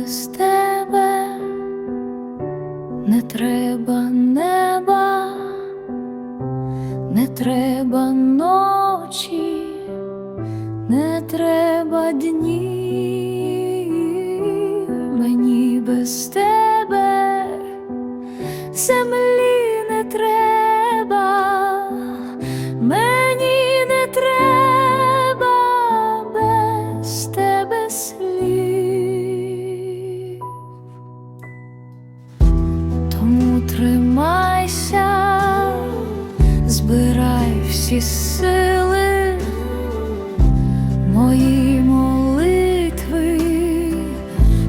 без тебе, не треба неба, не треба ночі, не треба днів, мені без тебе, землі тримайся, збирай всі сили, мої молитви,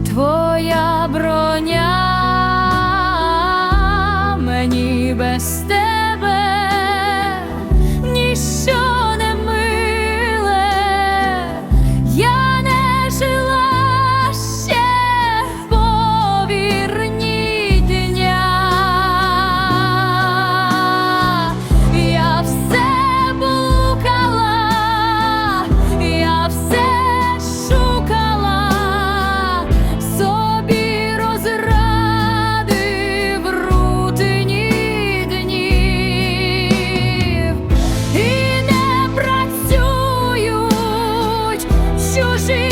твоя броня мені без тебе machine.